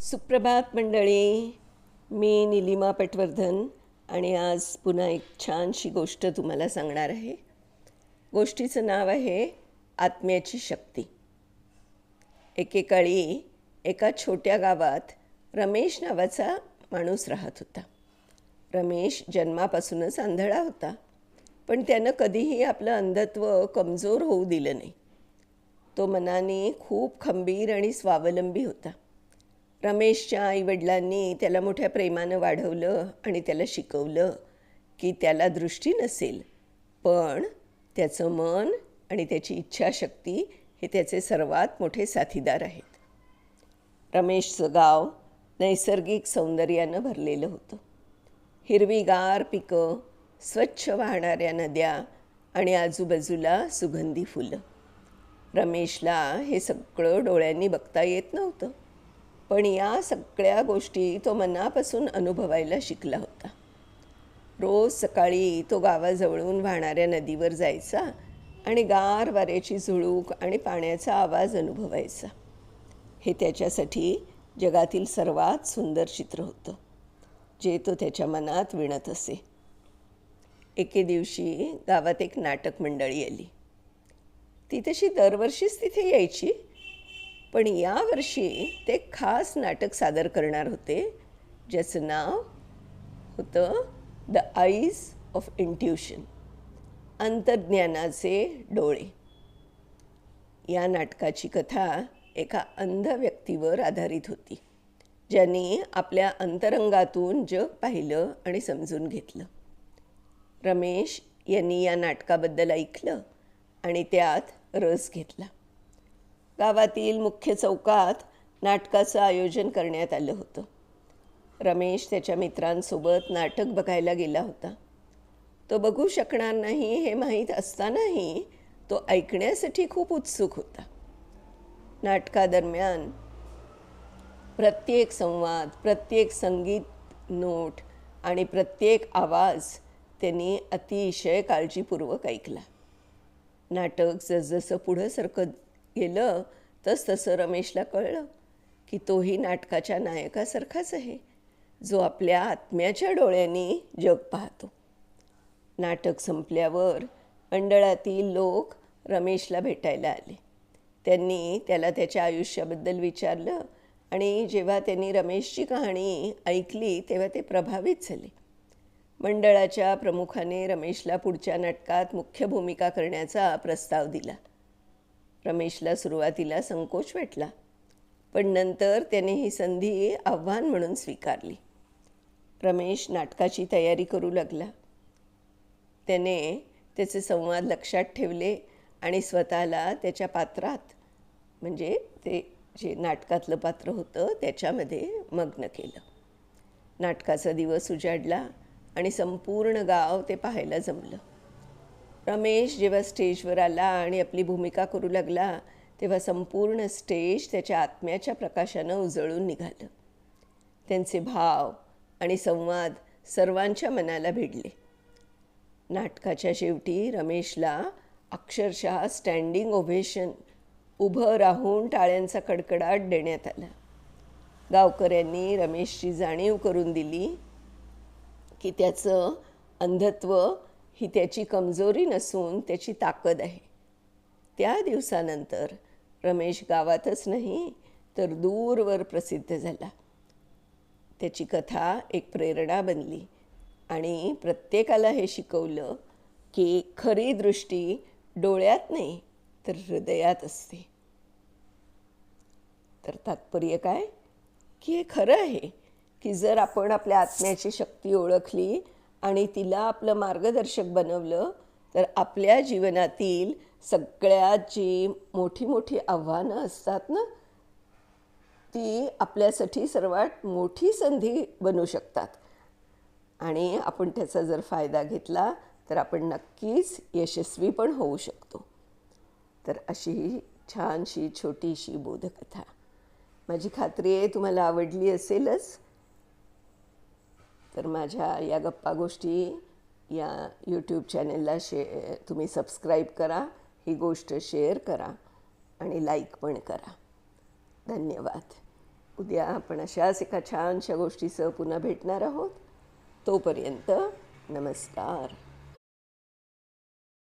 सुप्रभात मंडळी. मी निलिमा पटवर्धन आणि आज पुन्हा एक छानशी गोष्ट तुम्हाला सांगणार आहे. गोष्टीचं नाव आहे आत्म्याची शक्ती. एकेकाळी एका छोट्या गावात रमेश नावाचा माणूस राहत होता. रमेश जन्मापासूनच आंधळा होता पण त्यानं कधीही आपलं अंधत्व कमजोर होऊ दिलं नाही. तो मनाने खूप खंबीर आणि स्वावलंबी होता. रमेशच्या आईवडिलांनी त्याला मोठ्या प्रेमानं वाढवलं आणि त्याला शिकवलं की त्याला दृष्टी नसेल पण त्याचं मन आणि त्याची इच्छाशक्ती हे त्याचे सर्वात मोठे साथीदार आहेत. रमेशचं गाव नैसर्गिक सौंदर्यानं भरलेलं होतं. हिरवीगार पिकं स्वच्छ वाहणाऱ्या नद्या आणि आजूबाजूला सुगंधी फुलं. रमेशला हे सगळं डोळ्यांनी बघता येत नव्हतं. पण या सगळ्या गोष्टी तो मनापासून अनुभवायला शिकला होता. रोज सकाळी तो गावाजवळून वाहणाऱ्या नदीवर जायचा आणि गार वाऱ्याची झुळूक आणि पाण्याचा आवाज अनुभवायचा. हे त्याच्यासाठी जगातील सर्वात सुंदर चित्र होतं जे तो त्याच्या मनात विणत असे. एके दिवशी गावात एक नाटक मंडळी आली. ती तशी दरवर्षीच तिथे यायची पण यावर्षी ते खास नाटक सादर करणार होते ज्याचं नाव होतं द आईज ऑफ इंट्युशन अंतर्ज्ञानाचे डोळे. या नाटकाची कथा एका अंध व्यक्तीवर आधारित होती ज्यांनी आपल्या अंतरंगातून जग पाहिलं आणि समजून घेतलं. रमेश यांनी या नाटकाबद्दल ऐकलं आणि त्यात रस घेतला. गावातील मुख्य चौकात नाटकाचं आयोजन करण्यात आलं होतं. रमेश त्याच्या मित्रांसोबत नाटक बघायला गेला होता. तो बघू शकणार नाही हे माहीत असतानाही तो ऐकण्यासाठी खूप उत्सुक होता. नाटकादरम्यान प्रत्येक संवाद प्रत्येक संगीत नोट आणि प्रत्येक आवाज त्यांनी अतिशय काळजीपूर्वक ऐकला. नाटक जसजसं पुढं सरकत गेलं तस तसं रमेशला कळलं की तोही नाटकाच्या नायकासारखाच आहे जो आपल्या आत्म्याच्या डोळ्यांनी जग पाहतो. नाटक संपल्यावर मंडळातील लोक रमेशला भेटायला आले. त्यांनी त्याला त्याच्या आयुष्याबद्दल विचारलं आणि जेव्हा त्यांनी रमेशची कहाणी ऐकली तेव्हा ते प्रभावित झाले. मंडळाच्या प्रमुखाने रमेशला पुढच्या नाटकात मुख्य भूमिका करण्याचा प्रस्ताव दिला. रमेशला सुरुवातीला संकोच वाटला पण नंतर त्याने ही संधी आव्हान म्हणून स्वीकारली. रमेश नाटकाची तयारी करू लागला. त्याने त्याचे संवाद लक्षात ठेवले आणि स्वतःला त्याच्या पात्रात म्हणजे ते जे नाटकातलं पात्र होतं त्याच्यामध्ये मग्न केलं. नाटकाचा दिवस उजाडला आणि संपूर्ण गाव ते पाहायला जमलं. रमेश जेव्हा स्टेजवर आला आणि आपली भूमिका करू लागला तेव्हा संपूर्ण स्टेज त्याच्या आत्म्याच्या प्रकाशानं उजळून निघालं. त्यांचे भाव आणि संवाद सर्वांच्या मनाला भिडले. नाटकाच्या शेवटी रमेशला अक्षरशः स्टँडिंग ओव्हेशन उभं राहून टाळ्यांचा कडकडाट देण्यात आला. गावकऱ्यांनी रमेशची जाणीव करून दिली की त्याचं अंधत्व ही त्याची कमजोरी नसून त्याची ताकद आहे. त्या दिवसानंतर रमेश गावातच नाही तर दूरवर प्रसिद्ध झाला. त्याची कथा एक प्रेरणा बनली आणि प्रत्येकाला हे शिकवलं की खरी दृष्टी डोळ्यात नाही तर हृदयात असते. तर तात्पर्य काय? की हे खरं आहे की जर आपण आपल्या आत्म्याची शक्ती ओळखली आणि तिला आपलं मार्गदर्शक बनवलं तर आपल्या जीवनातील सगळ्यात जी मोठी मोठी आव्हानं असतात ना ती आपल्यासाठी सर्वात मोठी संधी बनू शकतात. आणि आपण त्याचा जर फायदा घेतला तर आपण नक्कीच यशस्वी पण होऊ शकतो. तर अशी ही छानशी छोटीशी बोधकथा. माझी खात्री आहे तुम्हाला आवडली असेलच. तर माझ्या या गप्पा गोष्टी या यूट्यूब चॅनेलला शे तुम्ही सबस्क्राईब करा ही गोष्ट शेअर करा आणि लाईक पण करा. धन्यवाद. उद्या आपण अशाच एका छानशा गोष्टीसह पुन्हा भेटणार आहोत. तोपर्यंत नमस्कार.